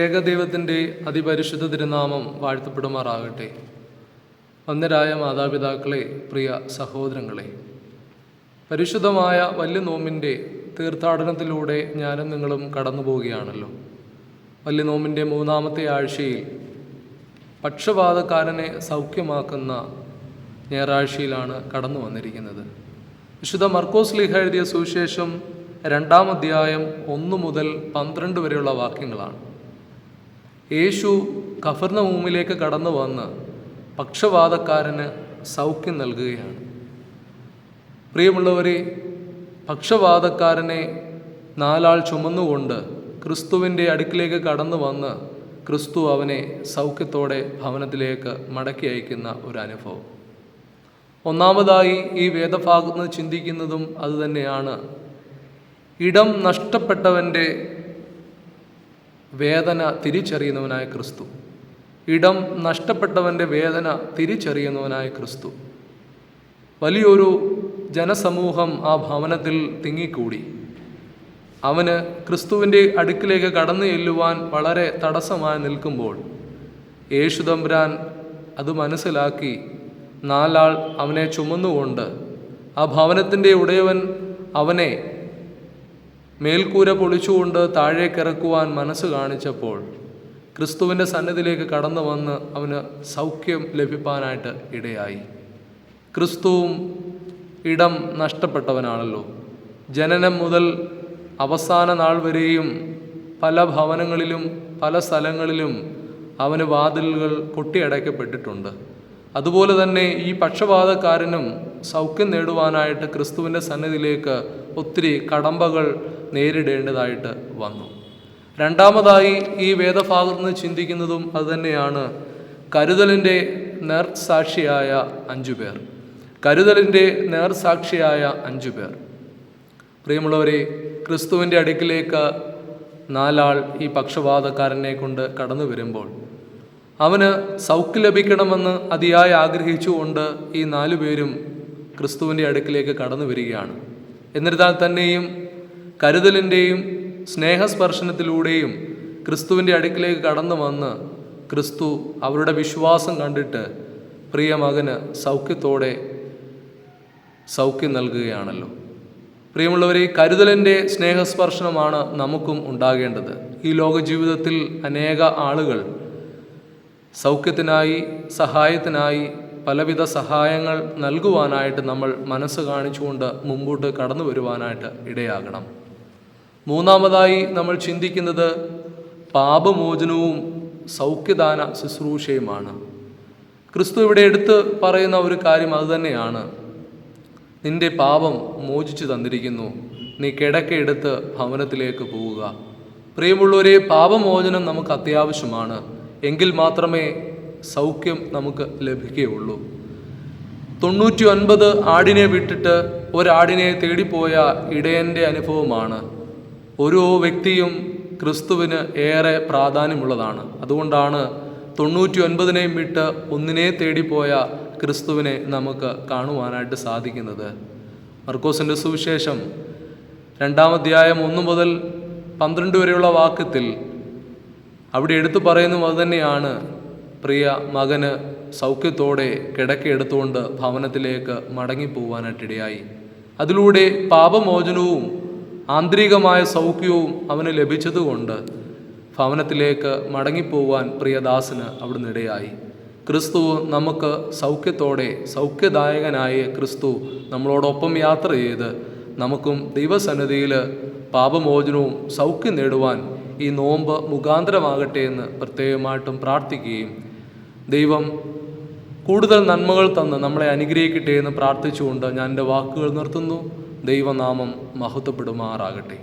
ത്രിയേകദൈവത്തിന്റെ അതിപരിശുദ്ധ തിരുനാമം വാഴ്ത്തപ്പെടുമാറാകട്ടെ. വന്ദരായ മാതാപിതാക്കളെ പ്രിയ സഹോദരങ്ങളെ പരിശുദ്ധമായ വലിയ നോമ്പിന്റെ തീർത്ഥാടനത്തിലൂടെ ഞാനും നിങ്ങളും കടന്നു പോവുകയാണല്ലോ വലിയ നോമ്പിന്റെ മൂന്നാമത്തെ ആഴ്ചയിൽ പക്ഷപാതക്കാരനെ സൗഖ്യമാക്കുന്ന ഞായറാഴ്ചയിലാണ് കടന്നു വന്നിരിക്കുന്നത്. വിശുദ്ധ മർക്കോസ് ലീഹ എഴുതിയ സുവിശേഷം രണ്ടാം അധ്യായം ഒന്ന് മുതൽ പന്ത്രണ്ട് വരെയുള്ള വാക്യങ്ങളാണ്. യേശു കഫർണഭൂമിയിലേക്ക് കടന്നു വന്ന് പക്ഷവാതക്കാരന് സൗഖ്യം നൽകുകയാണ്. പ്രിയമുള്ളവരെ പക്ഷവാതക്കാരനെ നാലാൾ ചുമന്നുകൊണ്ട് ക്രിസ്തുവിന്റെ അടുക്കിലേക്ക് കടന്നു വന്ന് ക്രിസ്തു അവനെ സൗഖ്യത്തോടെ ഭവനത്തിലേക്ക് മടക്കി അയക്കുന്ന ഒരു അനുഭവം. ഒന്നാമതായി ഈ വേദഭാഗത്ത് ചിന്തിക്കുന്നതും അതുതന്നെയാണ്. ഇടം നഷ്ടപ്പെട്ടവന്റെ വേദന തിരിച്ചറിയുന്നവനായ ക്രിസ്തു. ഇടം നഷ്ടപ്പെട്ടവന്റെ വേദന തിരിച്ചറിയുന്നവനായ ക്രിസ്തു. വലിയൊരു ജനസമൂഹം ആ ഭവനത്തിൽ തിങ്ങിക്കൂടി. അവന് ക്രിസ്തുവിന്റെ അടുക്കിലേക്ക് കടന്നു ചെല്ലുവാൻ വളരെ തടസ്സമായി നിൽക്കുമ്പോൾ യേശുദമ്പുരാൻ അത് മനസ്സിലാക്കി നാലാൾ അവനെ ചുമന്നുകൊണ്ട് ആ ഭവനത്തിന്റെ ഉടയവൻ അവനെ മേൽക്കൂര പൊളിച്ചുകൊണ്ട് താഴേക്കിറക്കുവാൻ മനസ്സ് കാണിച്ചപ്പോൾ ക്രിസ്തുവിന്റെ സന്നിധിയിലേക്ക് കടന്നു വന്ന് അവന് സൗഖ്യം ലഭിപ്പാനായിട്ട് ഇടയായി. ക്രിസ്തുവും ഇടം നഷ്ടപ്പെട്ടവനാണല്ലോ. ജനനം മുതൽ അവസാന നാൾ വരെയും പല ഭവനങ്ങളിലും പല സ്ഥലങ്ങളിലും അവന് വാതിലുകൾ കൊട്ടിയടയ്ക്കപ്പെട്ടിട്ടുണ്ട് അതുപോലെ തന്നെ ഈ പക്ഷപാതക്കാരനും സൗഖ്യം നേടുവാനായിട്ട് ക്രിസ്തുവിന്റെ സന്നിധിയിലേക്ക് ഒത്തിരി കടമ്പകൾ നേരിടേണ്ടതായിട്ട് വന്നു. രണ്ടാമതായി ഈ വേദഭാഗത്ത് നിന്ന് ചിന്തിക്കുന്നതും അതുതന്നെയാണ് കരുതലിന്റെ നേർസാക്ഷിയായ അഞ്ചു പേർ. കരുതലിന്റെ നേർസാക്ഷിയായ അഞ്ചു പേർ. പ്രിയമുള്ളവരെ ക്രിസ്തുവിന്റെ അടുക്കിലേക്ക് നാലാൾ ഈ പക്ഷപാതക്കാരനെ കൊണ്ട് കടന്നു വരുമ്പോൾ അവന് സൗഖ്യ ലഭിക്കണമെന്ന് അതിയായി ആഗ്രഹിച്ചുകൊണ്ട് ഈ നാലു പേരും ക്രിസ്തുവിന്റെ അടുക്കിലേക്ക് കടന്നു വരികയാണ്. എന്നിരുന്നാൽ തന്നെയും കരുതലിന്റെയും സ്നേഹസ്പർശനത്തിലൂടെയും ക്രിസ്തുവിന്റെ അടുക്കിലേക്ക് കടന്നു വന്ന് ക്രിസ്തു അവരുടെ വിശ്വാസം കണ്ടിട്ട് പ്രിയ മകന് സൗഖ്യത്തോടെ സൗഖ്യം നൽകുകയാണല്ലോ. പ്രിയമുള്ളവരെ കരുതലിന്റെ സ്നേഹസ്പർശനമാണ് നമുക്കും ഉണ്ടാകേണ്ടത്. ഈ ലോക ജീവിതത്തിൽ അനേക ആളുകൾ സൗഖ്യത്തിനായി സഹായത്തിനായി പലവിധ സഹായങ്ങൾ നൽകുവാനായിട്ട് നമ്മൾ മനസ്സ് കാണിച്ചുകൊണ്ട് മുമ്പോട്ട് കടന്നു വരുവാനായിട്ട് ഇടയാകണം. മൂന്നാമതായി നമ്മൾ ചിന്തിക്കുന്നത് പാപമോചനവും സൗഖ്യദാന ശുശ്രൂഷയുമാണ്. ക്രിസ്തു ഇവിടെ എടുത്ത് പറയുന്ന ഒരു കാര്യം അതുതന്നെയാണ് നിന്റെ പാപം മോചിച്ചു തന്നിരിക്കുന്നു. നീ കിടക്കയെടുത്ത് ഭവനത്തിലേക്ക് പോവുക. പ്രിയമുള്ളവരെ പാപമോചനം നമുക്ക് അത്യാവശ്യമാണ്. എങ്കിൽ മാത്രമേ സൗഖ്യം നമുക്ക് ലഭിക്കുകയുള്ളൂ. തൊണ്ണൂറ്റി ഒൻപത് ആടിനെ വിട്ടിട്ട് ഒരാടിനെ തേടിപ്പോയ ഇടയന്റെ അനുഭവമാണ്. ഓരോ വ്യക്തിയും ക്രിസ്തുവിന് ഏറെ പ്രാധാന്യമുള്ളതാണ്. അതുകൊണ്ടാണ് തൊണ്ണൂറ്റി ഒൻപതിനെയും വിട്ട് ഒന്നിനെ തേടിപ്പോയ ക്രിസ്തുവിനെ നമുക്ക് കാണുവാനായിട്ട് സാധിക്കുന്നത്. മർക്കോസിന്റെ സുവിശേഷം രണ്ടാമധ്യായം ഒന്ന് മുതൽ പന്ത്രണ്ട് വരെയുള്ള വാക്യത്തിൽ അവിടെ എടുത്തു പറയുന്നതും അതുതന്നെയാണ്. പ്രിയ മകന് സൗഖ്യത്തോടെ കിടക്കയെടുത്തുകൊണ്ട് ഭവനത്തിലേക്ക് മടങ്ങിപ്പോവാനായിട്ടിടയായി. അതിലൂടെ പാപമോചനവും ആന്തരികമായ സൗഖ്യവും അവന് ലഭിച്ചതുകൊണ്ട് ഭവനത്തിലേക്ക് മടങ്ങിപ്പോവാൻ പ്രിയദാസന് അവിടുന്ന് ഇടയായി ക്രിസ്തു നമുക്ക് സൗഖ്യത്തോടെ സൗഖ്യദായകനായ ക്രിസ്തു നമ്മളോടൊപ്പം യാത്ര ചെയ്ത് നമുക്കും ദൈവസന്നിധിയിൽ പാപമോചനവും സൗഖ്യം നേടുവാൻ ഈ നോമ്പ് മുഖാന്തരമാകട്ടെ എന്ന് പ്രത്യേകമായിട്ടും പ്രാർത്ഥിക്കുകയും ദൈവം കൂടുതൽ നന്മകൾ തന്ന് നമ്മളെ അനുഗ്രഹിക്കട്ടെ എന്ന് പ്രാർത്ഥിച്ചുകൊണ്ട് ഞാൻ എന്റെ വാക്കുകൾ നിർത്തുന്നു. ദൈവനാമം മഹത്വപ്പെടുമാറാകട്ടെ.